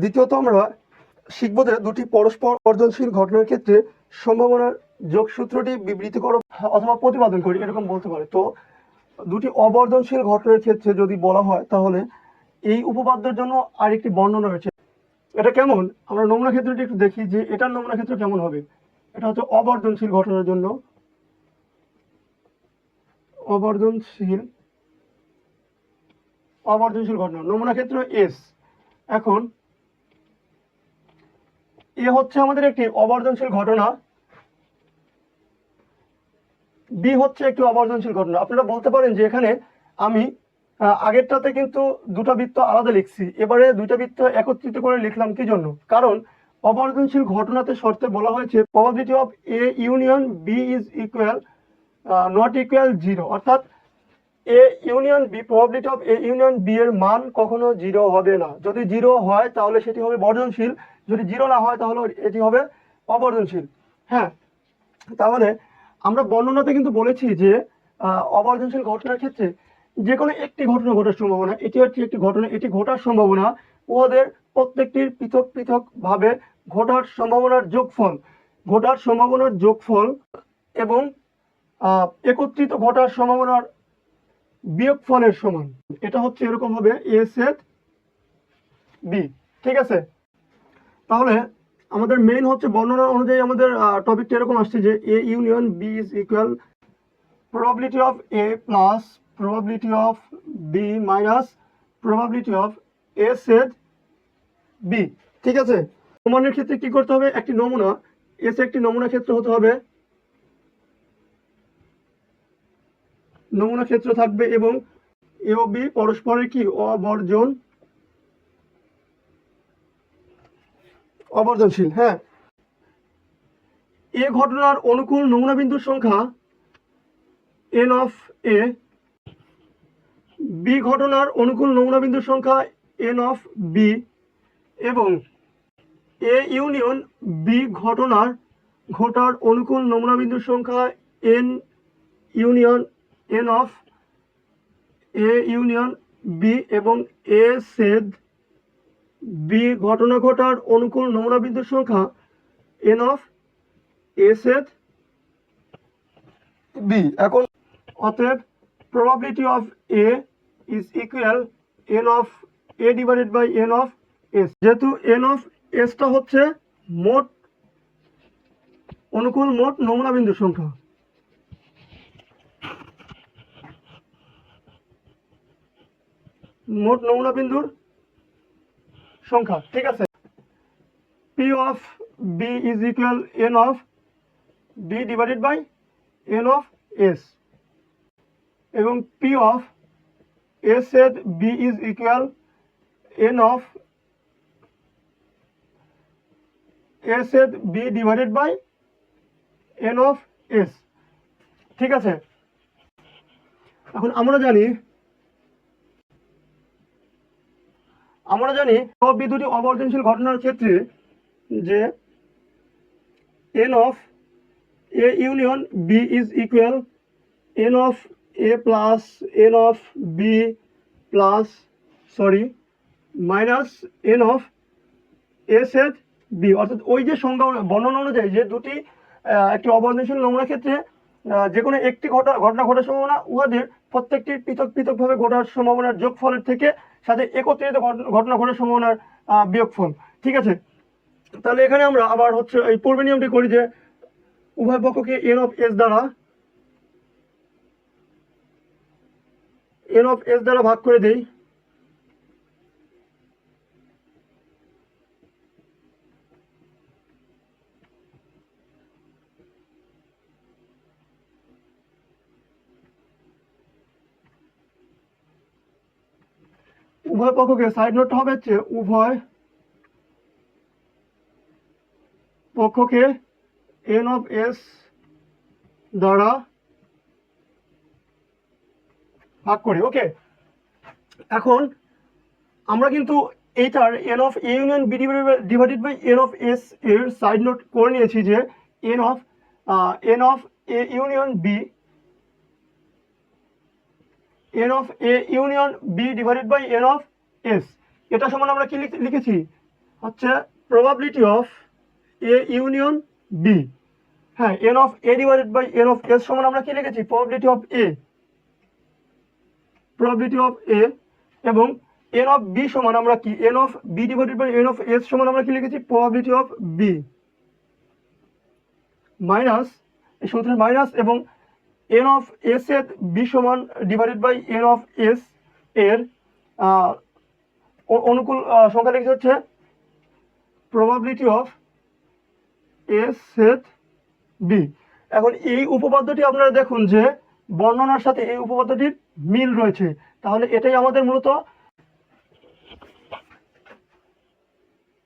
দ্বিতীয়ত আমরা শিখব যে দুটি পরস্পর অর্জনশীল ঘটনার ক্ষেত্রে সম্ভাবনার যোগসূত্রটি বিবৃতি করো অথবা প্রতিপাদন করি, এরকম বলতে পারে। তো দুটি অবর্ধনশীল ঘটনার ক্ষেত্রে যদি বলা হয়, তাহলে এই উপপাদ্যের জন্য আরেকটি বর্ণনা রয়েছে। এটা কেমন? আমরা নমুনা ক্ষেত্রটি একটু দেখি যে এটার নমুনা ক্ষেত্র কেমন হবে? এটা হচ্ছে অবর্ধনশীল ঘটনার জন্য অবর্ধনশীল অবর্ধনশীল ঘটনা। নমুনা ক্ষেত্র এস এখন এ হচ্ছে আমাদের একটি অবর্ধনশীল ঘটনা। বি হচ্ছে একটি অবর্ধনশীল ঘটনা। আপনারা বলতে পারেন যে এখানে আমি আগেরটাতে কিন্তু দুটো বৃত্ত আলাদা লিখছি। এবারে দুইটা বৃত্ত একত্রিত করে লিখলাম কি জন্য? কারণ অবর্ধনশীল ঘটনাতে শর্তে বলা হয়েছে probability of A union B is equal not equal zero অর্থাৎ A union B probability of A union B এর মান কখনো জিরো হবে না। যদি জিরো হয় তাহলে সেটি হবে বর্ধনশীল যদি জিরো না হয় তাহলে এটি হবে অবর্ধনশীল। হ্যাঁ তাহলে আমরা বর্ণনাতে কিন্তু বলেছি যে আহ, অবর্ধনশীল ঘটনার ক্ষেত্রে যে কোনো একটি ঘটনা ঘটার সম্ভাবনা এটি হচ্ছে একটি ঘটনা এটি ঘটার সম্ভাবনা উহাদের প্রত্যেকটির পৃথক পৃথক ভাবে ঘটার সম্ভাবনার যোগফল ঘটার সম্ভাবনার যোগফল এবং একত্রিত ঘটার সম্ভাবনার বিয়োগফলের সমান। এটা হচ্ছে এরকম হবে এ সেট বি ঠিক আছে? তাহলে আমাদের মেইন হচ্ছে বর্ণনা অনুযায়ী আমাদের টপিকটা এরকম আসছে যে A union B is equal probability of a plus probability of b minus probability of a set b. ঠিক আছে? প্রমাণের ক্ষেত্রে কি করতে হবে? একটি নমুনা। এস একটি নমুনা ক্ষেত্র হতে হবে। নমুনা ক্ষেত্র থাকবে এবং এ ও বি পরস্পরের কি? অবর্জন অবর্জনশীল হ্যাঁ। এ ঘটনার অনুকূল নমুনা বিন্দুর সংখ্যা এন অফ এ বি ঘটনার অনুকূল নমুনা বিন্দুর সংখ্যা এন অফ বি এবং এ ইউনিয়ন বি ঘটনার ঘটার অনুকূল নমুনা বিন্দুর সংখ্যা N union N of A union B এবং এ সেদ ঘটনা ঘটার অনুকূল নমুনা বিন্দুর সংখ্যা এন অফ এ সেদ বি এখন অতএব probability of A is equal n of A divided by n of S যেহেতু n of S টা হচ্ছে মোট, অনুকূল মোট নমুনা বিন্দুর সংখ্যা। মোট নমুনা বিন্দুর সংখ্যা, ঠিক আছে? P of B is equal N of B divided by N of S এবং P of S add B is equal N of S add B divided by N of S ঠিক আছে? এখন আমরা জানি আমরা জানি সব বি দুটি অবর্জনশীল ঘটনার ক্ষেত্রে যে N of A union B is equal N of A plus N of B plus sorry minus N of A set B অর্থাৎ ওই যে সংজ্ঞা বর্ণনা অনুযায়ী যে দুটি একটি অবর্ণনশীল নমুনা ক্ষেত্রে যে কোনো একটি ঘটা ঘটনা ঘটার সম্ভাবনা উহাদের প্রত্যেকটি পৃথক পৃথকভাবে ঘটার সম্ভাবনার যোগফলের থেকে সাথে একত্রিত ঘট- ঘটনা ঘটার সম্ভাবনার বিয়োগফল। ঠিক আছে? তাহলে এখানে আমরা আবার হচ্ছে এই পূর্বে নিয়মটি করি যে উভয় পক্ষকে এন অফ এস দ্বারা এন অফ এস দ্বারা ভাগ করে দেই। উভয় পক্ষকে সাইড নোটটা হবে হচ্ছে উভয় পক্ষকে এন অফ এস দ্বারা ভাগ করি। ওকে এখন আমরা কিন্তু এইটার N of A union B divided by N of S এর সাইড নোট করে নিয়েছি যে N of N of A union B N of A union B divided by N of S এটা সমান আমরা কি লিখ- লিখেছি? হচ্ছে probability of A union B হ্যাঁ N of A divided by N of S সমান আমরা কি লিখেছি? Probability of A probability of A এবং এন অফ বি সমান আমরা কি? N of B divided by N of S সমান আমরা কি লিখেছি? প্রবাবিলিটি অফ বি মাইনাস এই সূত্রের মাইনাস এবং এন অফ এস এর বি সমান divided by N of S এর অনুকূল সংখ্যা লিখতে হচ্ছে প্রবাবিলিটি অফ এস এথ বি এখন এই উপপাদ্যটি আপনারা দেখুন যে বর্ণনার সাথে এই উপপাদ্যটির মিল রয়েছে। তাহলে এটাই আমাদের মূলত